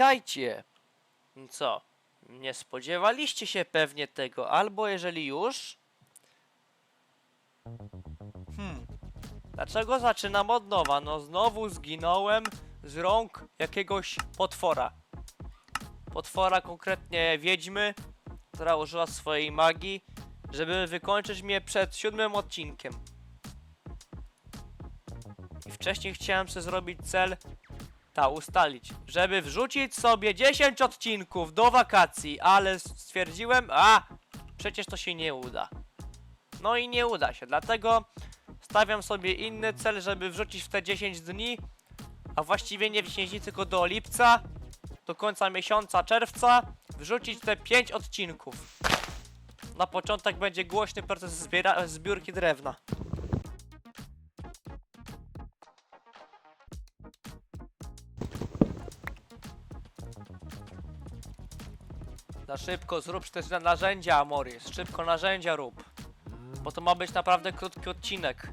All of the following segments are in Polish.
witajcie. Co? Nie spodziewaliście się pewnie tego, albo jeżeli już... Hmm. Dlaczego zaczynam od nowa? No znowu zginąłem z rąk jakiegoś potwora. Potwora, konkretnie wiedźmy, która użyła swojej magii, żeby wykończyć mnie przed siódmym odcinkiem. I wcześniej chciałem sobie zrobić cel, ta, ustalić, żeby wrzucić sobie 10 odcinków do wakacji, ale stwierdziłem, a, przecież to się nie uda. No i nie uda się, dlatego stawiam sobie inny cel, żeby wrzucić w te 10 dni, a właściwie nie w 10 dni, tylko do lipca, do końca miesiąca czerwca, wrzucić te 5 odcinków. Na początek będzie głośny proces zbiórki drewna. Na szybko zrób też na narzędzia, Amoris. Szybko narzędzia rób. Bo to ma być naprawdę krótki odcinek.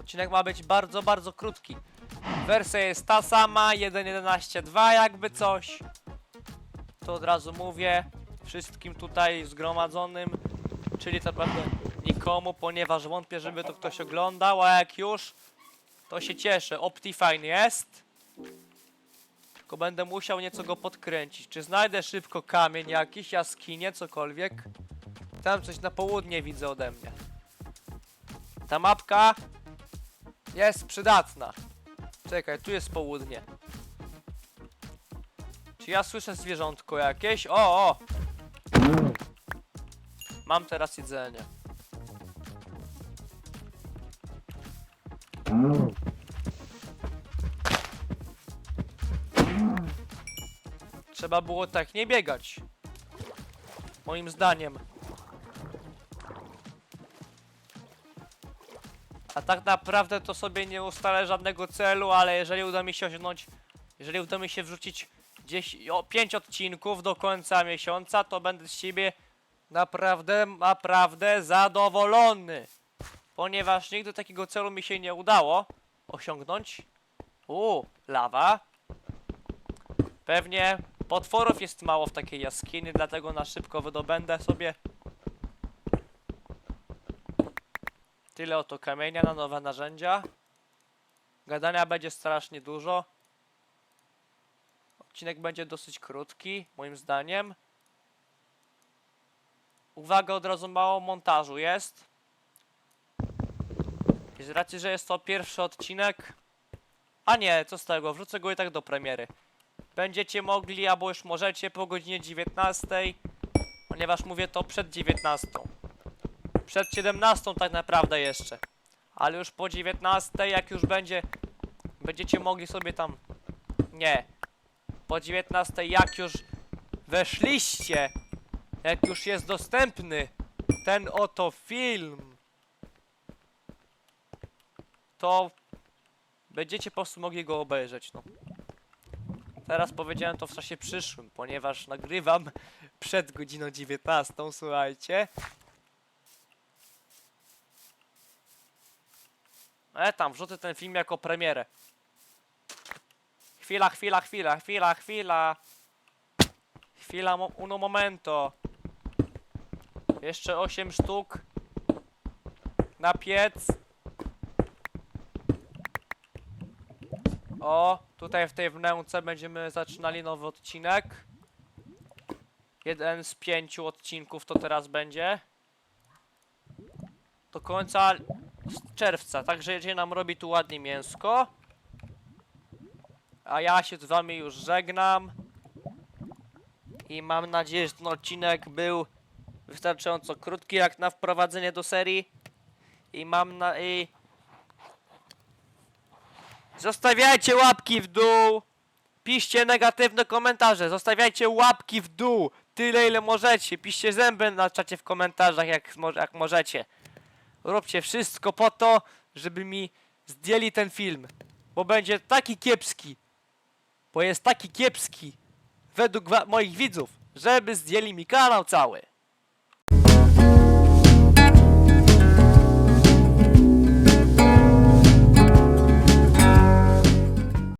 Odcinek ma być bardzo, bardzo krótki. Wersja jest ta sama, 1.11.2 jakby coś. To od razu mówię wszystkim tutaj zgromadzonym, czyli tak naprawdę nikomu, ponieważ wątpię, żeby to ktoś oglądał, a jak już, to się cieszę. Optifine jest. Tylko będę musiał nieco go podkręcić. Czy znajdę szybko kamień jakiś, jaskinie, cokolwiek? Tam coś na południe widzę ode mnie. Ta mapka jest przydatna. Czekaj, tu jest południe. Czy ja słyszę zwierzątko jakieś? O, o! Mam teraz jedzenie. Trzeba było tak nie biegać. Moim zdaniem. A tak naprawdę to sobie nie ustalę żadnego celu, ale jeżeli uda mi się osiągnąć, jeżeli uda mi się wrzucić gdzieś o 5 odcinków do końca miesiąca, to będę z siebie naprawdę, naprawdę zadowolony. Ponieważ nigdy takiego celu mi się nie udało osiągnąć. U, lawa. Pewnie potworów jest mało w takiej jaskini, dlatego na szybko wydobędę sobie tyle oto kamienia na nowe narzędzia. Gadania będzie strasznie dużo. Odcinek będzie dosyć krótki, moim zdaniem. Uwaga, od razu mało montażu jest. I z racji, że jest to pierwszy odcinek. A nie, co z tego, wrzucę go i tak do premiery. Będziecie mogli, albo już możecie po godzinie 19, ponieważ mówię to przed 19. Przed 17 tak naprawdę jeszcze. Ale już po 19, jak już będzie, będziecie mogli sobie tam... Nie. Po 19, jak już weszliście, jak już jest dostępny ten oto film, to będziecie po prostu mogli go obejrzeć, no. Teraz powiedziałem to w czasie przyszłym, ponieważ nagrywam przed godziną 19, słuchajcie. E, tam, wrzucę ten film jako premierę. Chwila, chwila, chwila, chwila, chwila. Chwila, uno momento. Jeszcze 8 sztuk. Na piec. O, tutaj w tej wnęce będziemy zaczynali nowy odcinek. Jeden z pięciu odcinków to teraz będzie. Do końca czerwca, także jedzie nam robi tu ładnie mięsko. A ja się z wami już żegnam. I mam nadzieję, że ten odcinek był wystarczająco krótki jak na wprowadzenie do serii. I mam na... I... Zostawiajcie łapki w dół! Piszcie negatywne komentarze, zostawiajcie łapki w dół! Tyle ile możecie, piszcie zęby na czacie w komentarzach jak, jak możecie. Róbcie wszystko po to, żeby mi zdjęli ten film. Bo będzie taki kiepski. Bo jest taki kiepski. Według moich widzów. Żeby zdjęli mi kanał cały.